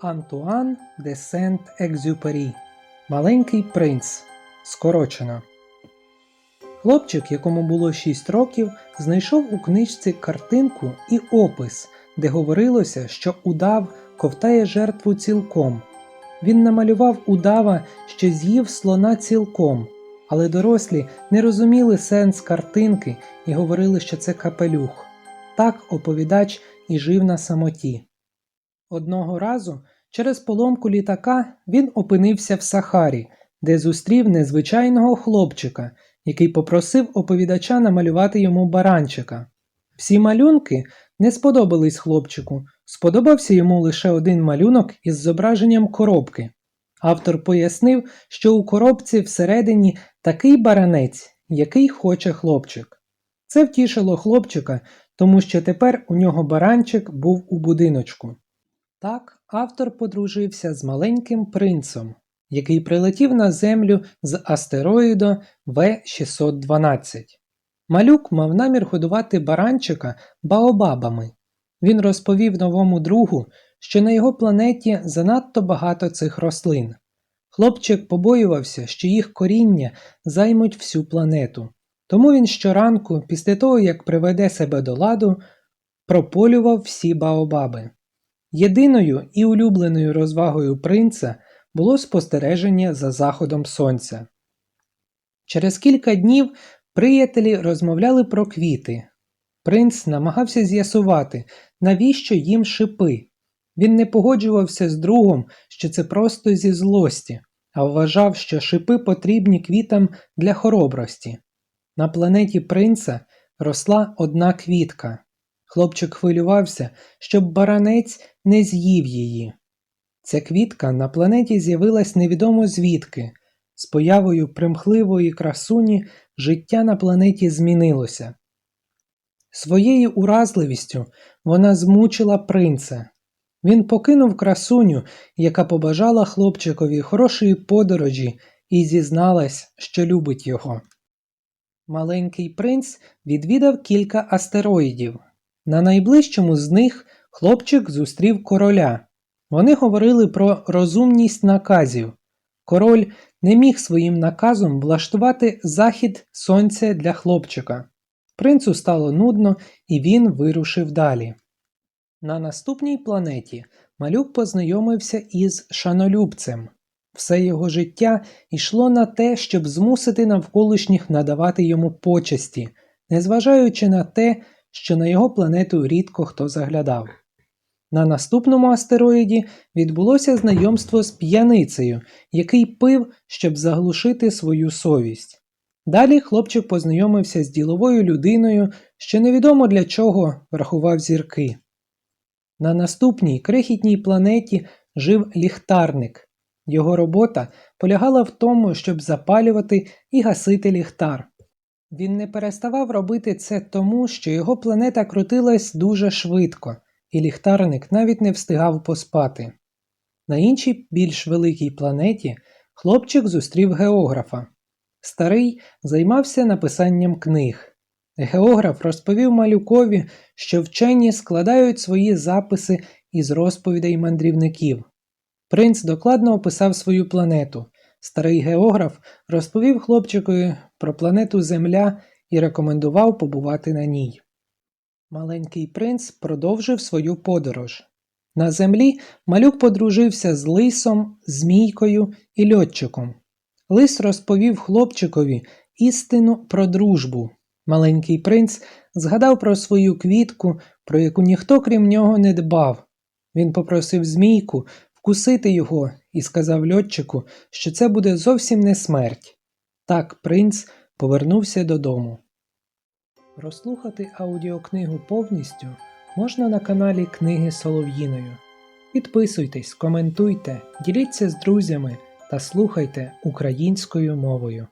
Антуан де Сент-Екзюпері Маленький принц. Скорочено. Хлопчик, якому було 6 років, знайшов у книжці картинку і опис, де говорилося, що удав ковтає жертву цілком. Він намалював удава, що з'їв слона цілком, але дорослі не розуміли сенс картинки і говорили, що це капелюх. Так оповідач і жив на самоті. Одного разу через поломку літака він опинився в Сахарі, де зустрів незвичайного хлопчика, який попросив оповідача намалювати йому баранчика. Всі малюнки не сподобались хлопчику, сподобався йому лише один малюнок із зображенням коробки. Автор пояснив, що у коробці всередині такий баранець, який хоче хлопчик. Це втішило хлопчика, тому що тепер у нього баранчик був у будиночку. Так автор подружився з маленьким принцем, який прилетів на землю з астероїда В612. Малюк мав намір годувати баранчика баобабами. Він розповів новому другу, що на його планеті занадто багато цих рослин. Хлопчик побоювався, що їх коріння займуть всю планету. Тому він щоранку, після того як приведе себе до ладу, прополював всі баобаби. Єдиною і улюбленою розвагою принца було спостереження за заходом сонця. Через кілька днів приятелі розмовляли про квіти. Принц намагався з'ясувати, навіщо їм шипи. Він не погоджувався з другом, що це просто зі злості, а вважав, що шипи потрібні квітам для хоробрості. На планеті принца росла одна квітка. Хлопчик хвилювався, щоб баранець не з'їв її. Ця квітка на планеті з'явилась невідомо звідки. З появою примхливої красуні життя на планеті змінилося. Своєю уразливістю вона змучила принца. Він покинув красуню, яка побажала хлопчикові хорошої подорожі і зізналась, що любить його. Маленький принц відвідав кілька астероїдів. На найближчому з них хлопчик зустрів короля. Вони говорили про розумність наказів. Король не міг своїм наказом влаштувати захід сонця для хлопчика. Принцу стало нудно, і він вирушив далі. На наступній планеті малюк познайомився із шанолюбцем. Все його життя йшло на те, щоб змусити навколишніх надавати йому почесті, незважаючи на те, що на його планету рідко хто заглядав. На наступному астероїді відбулося знайомство з п'яницею, який пив, щоб заглушити свою совість. Далі хлопчик познайомився з діловою людиною, що невідомо для чого рахував зірки. На наступній крихітній планеті жив ліхтарник. Його робота полягала в тому, щоб запалювати і гасити ліхтар. Він не переставав робити це тому, що його планета крутилась дуже швидко, і ліхтарник навіть не встигав поспати. На іншій більш великій планеті хлопчик зустрів географа. Старий займався написанням книг. Географ розповів малюкові, що вчені складають свої записи із розповідей мандрівників. Принц докладно описав свою планету. Старий географ розповів хлопчикові про планету Земля і рекомендував побувати на ній. Маленький принц продовжив свою подорож. На землі малюк подружився з лисом, змійкою і льотчиком. Лис розповів хлопчикові істину про дружбу. Маленький принц згадав про свою квітку, про яку ніхто крім нього не дбав. Він попросив змійку вкусити його і сказав льотчику, що це буде зовсім не смерть. Так принц повернувся додому. Прослухати аудіокнигу повністю можна на каналі Книги Солов'їною. Підписуйтесь, коментуйте, діліться з друзями та слухайте українською мовою.